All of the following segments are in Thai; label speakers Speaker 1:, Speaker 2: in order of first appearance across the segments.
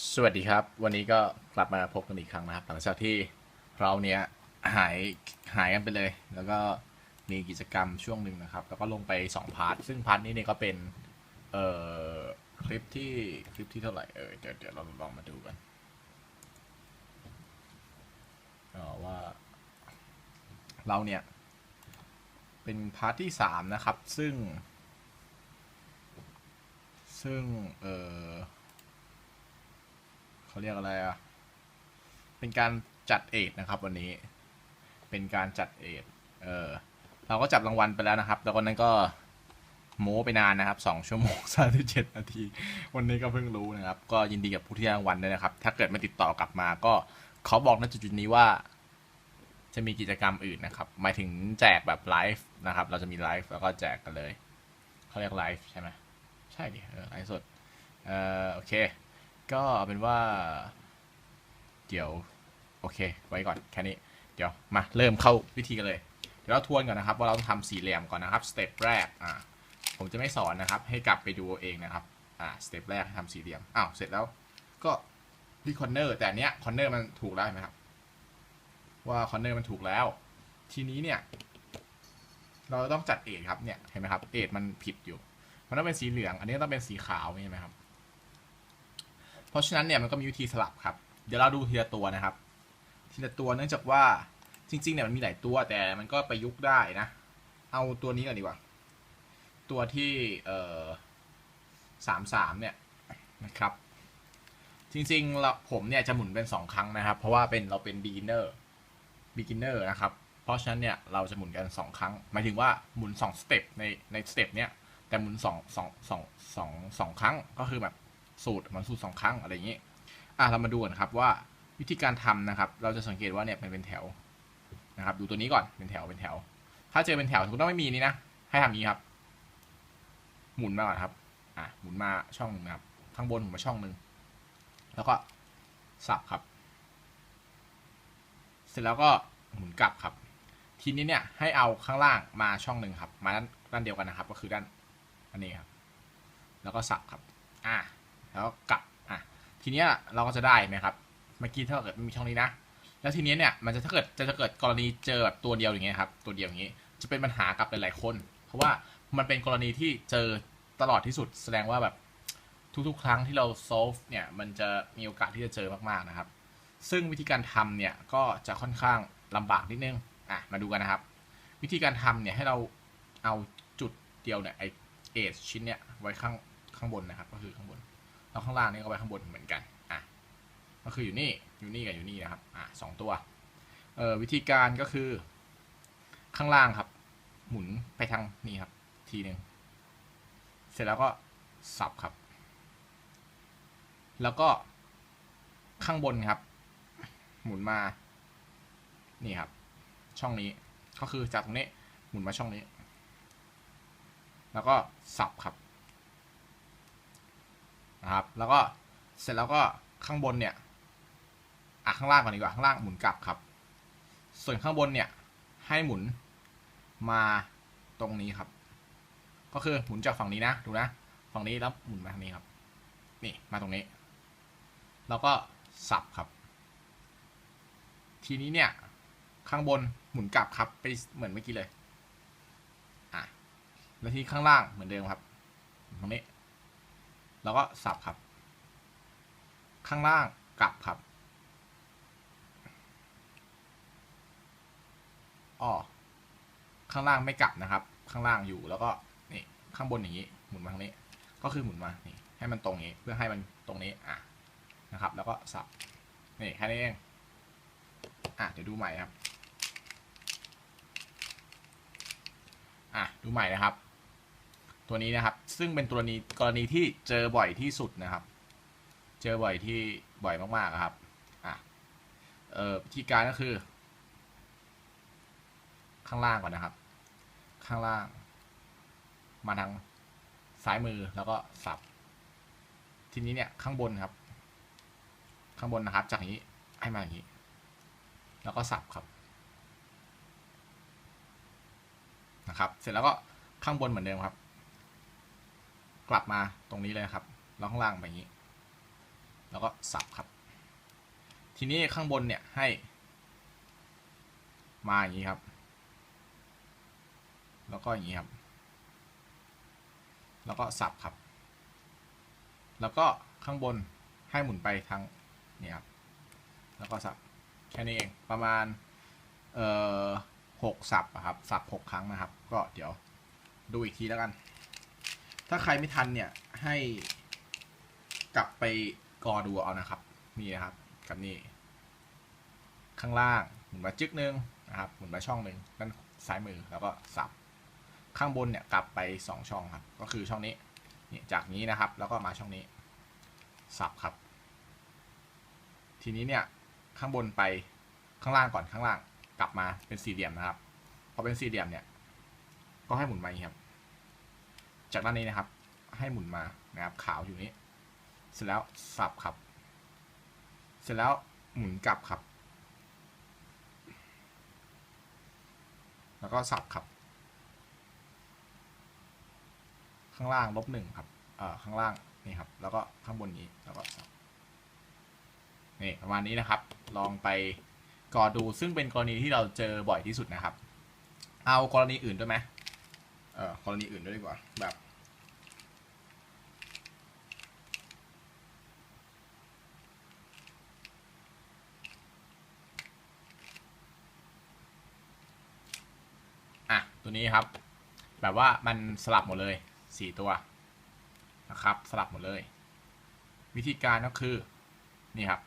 Speaker 1: สวัสดีครับ วันนี้ก็กลับมาพบกันอีกครั้งนะครับ หลังจากที่เราเนี้ยหายหายกันไปเลย แล้วก็มีกิจกรรมช่วงหนึ่งนะครับ แล้วก็ลงไป 2 พาร์ท ซึ่งพาร์ทนี้เนี่ยก็เป็น เอ่อ คลิปที่คลิปที่เท่าไหร่เออเดี๋ยวเดี๋ยวเราลองมาดูกันว่า เราเนี่ย เป็นพาร์ทที่สามนะครับ ซึ่ง ซึ่ง เออ เขาเรียกอะไรอะ เป็นการจัดเอทนะครับ วันนี้ เป็นการจัดเอทเออ เราก็จับรางวัลไปแล้วนะครับ แล้ววันนั้นก็โม้ไปนานนะครับสองชั่วโมงสามสิบเจ็ดนาที วันนี้ก็เพิ่งรู้นะครับ ก็ยินดีกับผู้ที่ได้รางวัลด้วยนะครับ ถ้าเกิดไม่ติดต่อกลับมา ก็เขาบอกณจุดนี้ว่า จะมีกิจกรรมอื่นนะครับ หมายถึงแจกแบบไลฟ์นะครับ เราจะมีไลฟ์แล้วก็แจกกันเลย เขาเรียกไลฟ์ใช่ไหมใช่ดิเออไลฟ์สด เออโอเค ก็เป็นว่า เดี๋ยว โอเค ไว้ก่อนแค่นี้ เดี๋ยวมาเริ่มเข้าวิธีกันเลย เดี๋ยวเราทวนก่อนนะครับ ว่าเราต้องทำสี่เหลี่ยมก่อนนะครับสเต็ปแรกอ่าผมจะไม่สอนนะครับ ให้กลับไปดูเองนะครับอ่าสเต็ปแรกทำสี่เหลี่ยมอ้าวเสร็จแล้วก็ที่คอนเนอร์แต่เนี้ยคอนเนอร์มันถูกแล้วไหมครับ ว่าคอนเนอร์มันถูกแล้ว ทีนี้เนี่ย เราต้องจัดเอทครับเนี่ยเห็นไหมครับเอทมันผิดอยู่ มันต้องเป็นสีเหลือง อันนี้ต้องเป็นสีขาวใช่ไหมครับ เพราะฉะนั้นเนี่ยมันก็มีวิธีสลับครับ เดี๋ยวเราดูทีละตัวนะครับ ทีละตัวเนื่องจากว่าจริงๆเนี่ยมันมีหลายตัวแต่มันก็ประยุกต์ได้นะ เอาตัวนี้ก่อนดีกว่า ตัวที่เอ่อสามสามเนี่ยนะครับ จริงๆเราผมเนี่ยจะหมุนเป็นสองครั้งนะครับ เพราะว่าเป็นเราเป็น beginner beginner นะครับ เพราะฉะนั้นเนี่ยเราจะหมุนกันสองครั้ง หมายถึงว่าหมุนสองสเต็ปในในสเต็ปเนี้ยแต่หมุนสองสองสองสองสองครั้งก็คือแบบ สูตรมันสูตรสองครั้งอะไรอย่างนี้อะเรามาดูกันครับว่าวิธีการทำนะครับ เราจะสังเกตว่าเนี่ยมันเป็นแถวนะครับ ดูตัวนี้ก่อนเป็นแถวเป็นแถว ถ้าเจอเป็นแถวสมมติว่าไม่มีนี่นะให้ทำอย่างนี้ครับ หมุนมาก่อนครับอะหมุนมาช่องหนึงนะครับข้างบนหมุนมาช่องหนึ่งแล้วก็สับครับ เสร็จแล้วก็หมุนกลับครับ ทีนี้เนี่ยให้เอาข้างล่างมาช่องหนึ่งครับ มาด้านด้านเดียวกันนะครับ ก็คือด้านอันนี้ครับ แล้วก็สับครับ อะ แล้วกลับอะทีเนี้ยเราก็จะได้ไหมครับเมื่อกี้ถ้าเกิดมีช่องนี้นะ แล้วทีเนี้ยเนี่ยมันจะถ้าเกิดจะจะเกิดกรณีเจอแบบตัวเดียวอย่างเงี้ยครับตัวเดียวอย่างงี้จะเป็นปัญหากับหลายๆคน เพราะว่ามันเป็นกรณีที่เจอตลอดที่สุดแสดงว่าแบบทุกๆ ครั้งที่เรา solve เนี่ยมันจะมีโอกาสที่จะเจอมากๆนะครับ ซึ่งวิธีการทำเนี่ยก็จะค่อนข้างลำบากนิดนึงอะมาดูกันนะครับ วิธีการทำเนี่ยให้เราเอาจุดเดียวเนี่ยไอเอชชิ้นเนี่ยไว้ข้างข้างบนนะครับ ก็คือข้างบน แล้วข้างล่างนี่ก็ไว้ข้างบนเหมือนกันอะก็คืออยู่นี่อยู่นี่กับอยู่นี่นะครับอะสองตัวเอ่อวิธีการก็คือ ข้างล่างครับ หมุนไปทางนี่ครับ ทีหนึ่งเสร็จแล้วก็สับครับ แล้วก็ข้างบนครับ หมุนมา นี่ครับ ช่องนี้ก็คือจากตรงนี้หมุนมาช่องนี้ แล้วก็สับครับ นะครับ แล้วก็เสร็จแล้วก็ข้างบนเนี่ยอะข้างล่างก่อนดีกว่าข้างล่างหมุนกลับครับ ส่วนข้างบนเนี่ยให้หมุนมาตรงนี้ครับ ก็คือหมุนจากฝั่งนี้นะดูนะฝั่งนี้แล้วหมุนมาทางนี้ครับ นี่มาตรงนี้ แล้วก็สับครับ ทีนี้เนี่ยข้างบนหมุนกลับครับไปเหมือนเมื่อกี้เลยอะแล้วที่ข้างล่างเหมือนเดิมครับตรงนี้ แล้วก็สับครับ ข้างล่างกลับครับอ้อข้างล่างไม่กลับนะครับ ข้างล่างอยู่แล้วก็นี่ข้างบนอย่างนี้ หมุนมาทางนี้ ก็คือหมุนมานี่ให้มันตรงนี้เพื่อให้มันตรงนี้อะนะครับ แล้วก็สับนี่แค่นี้เองอะเดี๋ยวดูใหม่ครับอะดูใหม่นะครับ ตัวนี้นะครับ ซึ่งเป็นตัวนี้กรณีที่เจอบ่อยที่สุดนะครับ เจอบ่อยที่บ่อยมากๆครับอะเอ่อวิธีการก็คือ ข้างล่างก่อนนะครับ ข้างล่าง มาทางซ้ายมือแล้วก็สับ ทีนี้เนี่ยข้างบนครับ ข้างบนนะครับ จากนี้ให้มาอย่างนี้ แล้วก็สับครับนะครับ เสร็จแล้วก็ข้างบนเหมือนเดิมครับ กลับมาตรงนี้เลยครับ แล้วข้างล่างแบบนี้ แล้วก็สับครับ ทีนี้ข้างบนเนี่ยให้ มาอย่างนี้ครับ แล้วก็อย่างนี้ครับ แล้วก็สับครับ แล้วก็ข้างบนให้หมุนไปทางนี่ครับ แล้วก็สับแค่นี้เองประมาณเอ่อหกสับอะครับสับหกครั้งนะครับ ก็เดี๋ยวดูอีกทีแล้วกัน ถ้าใครไม่ทันเนี่ยให้กลับไปกอดูเอานะครับ นี่นะครับกับนี่ ข้างล่างหมุนมาจึ๊กนึงนะครับหมุนมาช่องหนึ่งด้านซ้ายมือแล้วก็สับ ข้างบนเนี่ยกลับไปสองช่องครับ ก็คือช่องนี้นี่จากนี้นะครับ แล้วก็มาช่องนี้ สับครับ ทีนี้เนี่ยข้างบนไปข้างล่างก่อนข้างล่างกลับมาเป็นสี่เหลี่ยมนะครับพอเป็นสี่เหลี่ยมเนี่ย ก็ให้หมุนมาอย่างนี้ครับ จากด้านนี้นะครับ ให้หมุนมานะครับ ขาวอยู่นี้ เสร็จแล้วสับครับ เสร็จแล้วหมุนกลับครับ แล้วก็สับครับ ข้างล่างลบหนึ่งครับเอ่อข้างล่างนี่ครับ แล้วก็ข้างบนนี้แล้วก็สับนี่ประมาณนี้นะครับ ลองไปกอดูซึ่งเป็นกรณีที่เราเจอบ่อยที่สุดนะครับ เอากรณีอื่นด้วยไหม เอ่อกรณีอื่นด้วยดีกว่า แบบ อะ ตัวนี้ครับ แบบว่ามันสลับหมดเลยสี่ตัวนะครับ สลับหมดเลย วิธีการก็คือ นี่ครับ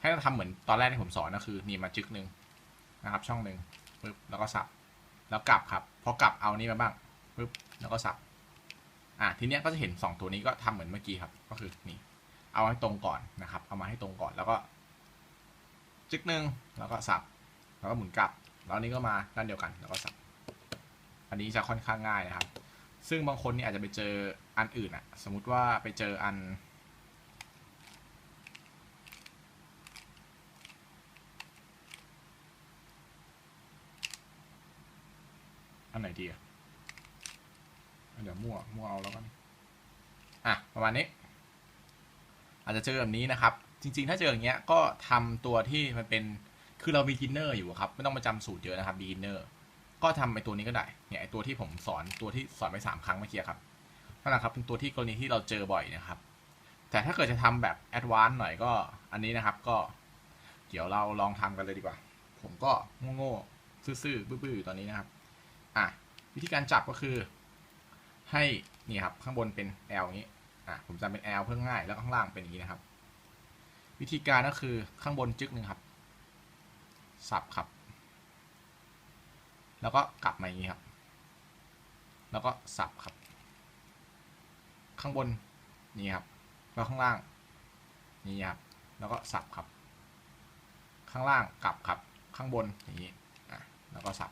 Speaker 1: ให้เราทำเหมือนตอนแรกที่ผมสอนก็คือ นี่มาจึกหนึ่งนะครับ ช่องหนึ่งปึ๊บแล้วก็สับ แล้วกลับครับ พอกลับเอานี้มาบ้าง ปึ๊บแล้วก็สับอะทีเนี้ยก็จะเห็นสองตัวนี้ก็ทำเหมือนเมื่อกี้ครับ ก็คือนี่เอาให้ตรงก่อนนะครับ เอามาให้ตรงก่อนแล้วก็จึกหนึ่งแล้วก็สับ แล้วก็หมุนกลับ แล้วนนี้ก็มาด้านเดียวกันแล้วก็สับ อันนี้จะค่อนข้างง่ายนะครับ ซึ่งบางคนนี่อาจจะไปเจออันอื่นอะสมมุติว่าไปเจออันอันไหนดีอะ เดี๋ยวมั่วมั่วเอาแล้วกันอะประมาณนี้ อาจจะเจอแบบนี้นะครับ จริง ๆ ถ้าเจออย่างเงี้ยก็ทำตัวที่มันเป็นคือเรา beginner อยู่ครับ ไม่ต้องมาจำสูตรเยอะนะครับ beginner ก็ทำไอตัวนี้ก็ได้เนี่ยไอตัวที่ผมสอนตัวที่สอนไปสามครั้งเมื่อกี้ครับนั่นแหละครับเป็นตัวที่กรณีที่เราเจอบ่อยนะครับ แต่ถ้าเกิดจะทำแบบแอดวานซ์หน่อยก็อันนี้นะครับก็ เดี๋ยวเราลองทำกันเลยดีกว่า ผมก็โง่ๆซื่อๆบื้อๆอยู่ตอนนี้นะครับ อะวิธีการจับก็คือ ให้นี่ครับข้างบนเป็น L อย่างนี้อะผมจำเป็น L เพื่อง่าย แล้วข้างล่างเป็นอย่างนี้นะครับ วิธีการก็คือข้างบนจึ๊กหนึ่งครับ สับครับ แล้วก็กลับมาอย่างนี้ครับ แล้วก็สับครับ ข้างบนนี่ครับ แล้วข้างล่างนี่ครับ แล้วก็สับครับ ข้างล่างกลับครับ ข้างบนอย่างนี้อะแล้วก็สับ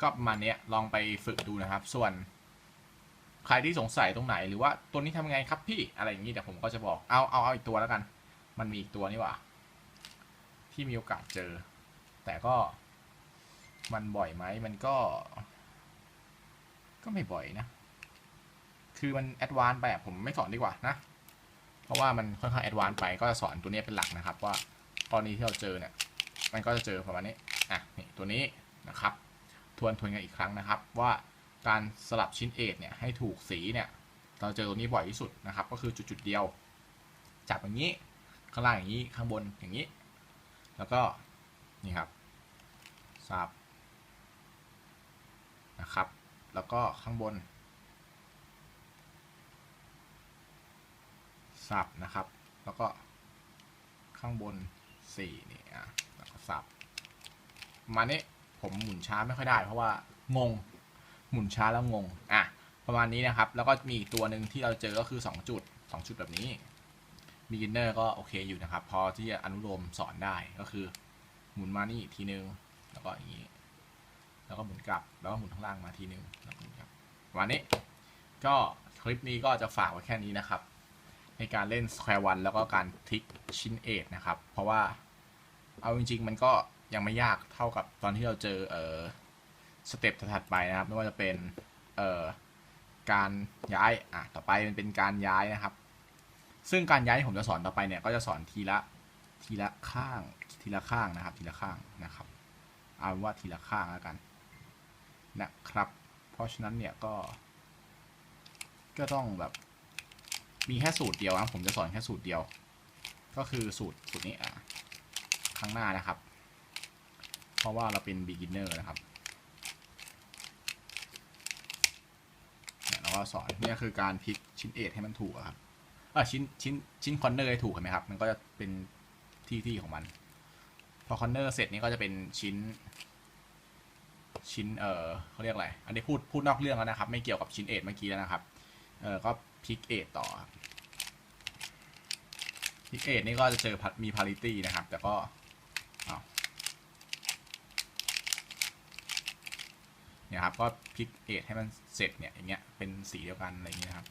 Speaker 1: ก็ประมาณนี้ลองไปฝึกดูนะครับ ส่วน ใครที่สงสัยตรงไหนหรือว่าตัวนี้ทำไงครับพี่อะไรอย่างนี้เดี๋ยวผมก็จะบอกเอาเอาเอาอีกตัวแล้วกัน มันมีอีกตัวนี่หว่าที่มีโอกาสเจอ แต่ก็มันบ่อยไหมมันก็ ก็ไม่บ่อยนะ คือมันแอดวานไปผมไม่สอนดีกว่านะ เพราะว่ามันค่อนข้างแอดวานไปก็จะสอนตัวนี้เป็นหลักนะครับ ว่ากรณีที่เราเจอเนี่ย มันก็จะเจอประมาณนี้อะนี่ตัวนี้นะครับ ทวนทวนกันอีกครั้งนะครับว่า การสลับชิ้นเอกเนี่ยให้ถูกสีเนี่ยเราเจอตัวนี้บ่อยที่สุดนะครับ ก็คือจุดจุดๆเดียว จับอย่างนี้ข้างล่างอย่างนี้ข้างบนอย่างนี้ แล้วก็นี่ครับสับนะครับ แล้วก็ข้างบนสับนะครับ แล้วก็ข้างบนสี่นี่อะแล้วก็สับมาณนี้ผมหมุนช้าไม่ค่อยได้เพราะว่างง หมุนช้าแล้วงง อะ ประมาณนี้นะครับ แล้วก็มีอีกตัวหนึ่งที่เราเจอก็คือ 2 จุด2จุดแบบนี้ beginner ก็โอเคอยู่นะครับ พอที่จะอนุโลมสอนได้ก็คือ หมุนมานี่อีกทีนึง แล้วก็อย่างนี้ แล้วก็หมุนกลับ แล้วก็หมุนข้างล่างมาทีนึง แล้วหมุนกลับวันนี้ ก็คลิปนี้ก็จะฝากไว้แค่นี้นะครับ ในการเล่น Square One แล้วก็การทิกชิ้นเอทนะครับ เพราะว่าเอาจริง ๆ มันก็ยังไม่ยากเท่ากับตอนที่เราเจอเออ สเต็ปถัดไปนะครับ ไม่ว่าจะเป็นเอ่อการย้ายอะต่อไปมันเป็นการย้ายนะครับ ซึ่งการย้ายที่ผมจะสอนต่อไปเนี่ยก็จะสอนทีละทีละข้างทีละข้างนะครับ ทีละข้างนะครับ เอาว่าทีละข้างแล้วกันนะครับ เพราะฉะนั้นเนี่ยก็ ก็ต้องแบบมีแค่สูตรเดียวนะผมจะสอนแค่สูตรเดียว ก็คือสูตรสูตรนี้อะข้างหน้านะครับ เพราะว่าเราเป็น beginner นะครับ เนี่ยเราสอนเนี่ยคือการพลิกชิ้นเอทให้มันถูกครับชิ้นชิ้นชิ้นคอนเนอร์ให้ถูกเห็นไหมครับ มันก็จะเป็นที่ที่ของมัน พอคอนเนอร์เสร็จนี่ก็จะเป็นชิ้น ชิ้นเออเขาเรียกอะไร อันนี้พูดพูดนอกเรื่องแล้วนะครับ ไม่เกี่ยวกับชิ้นเอทเมื่อกี้แล้วนะครับเออก็พลิกเอทต่อพลิกเอทนี่ก็จะเจอมีพาริตี้นะครับ แต่ก็อ้าว เนี่ยครับก็พลิกเอทให้มันเสร็จเนี่ยอย่างเงี้ยเป็นสีเดียวกันอะไรอย่างเงี้ยครับ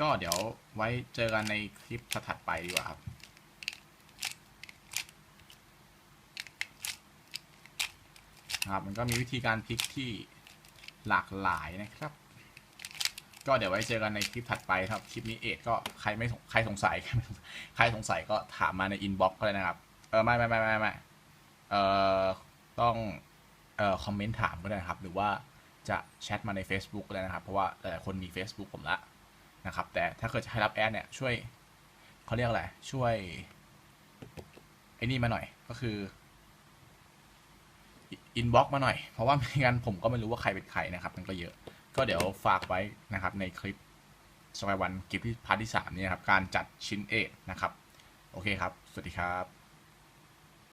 Speaker 1: ก็เดี๋ยวไว้เจอกันในคลิปถัดไปดีกว่าครับครับมันก็มีวิธีการพลิกที่หลากหลายนะครับ ก็เดี๋ยวไว้เจอกันในคลิปถัดไปครับ คลิปนี้เอทก็ใครไม่ใครสงสัย ใครสงสัยก็ถามมาในอินบ็อกซ์ก็เลยนะครับ เออไม่ไม่ไม่ไม่ไม่เออต้อง เอ่อคอมเมนต์ถามก็ได้นะครับ หรือว่าจะแชทมาใน Facebook ก็ได้นะครับ เพราะว่าหลายๆคนมี Facebook ผมละนะครับ แต่ถ้าเกิดจะให้รับแอดเนี่ยช่วยเขาเรียกอะไร ช่วยไอ้นี่มาหน่อยก็คืออินบ็อกมาหน่อย เพราะว่าไม่งั้นผมก็ไม่รู้ว่าใครเป็นใครนะครับ มันก็เยอะ ก็เดี๋ยวฝากไว้นะครับในคลิปสมัยวันคลิปที่พาร์ทที่สามนี่นะครับ การจัดชิ้นเอทนะครับ โอเคครับ สวัสดีครับ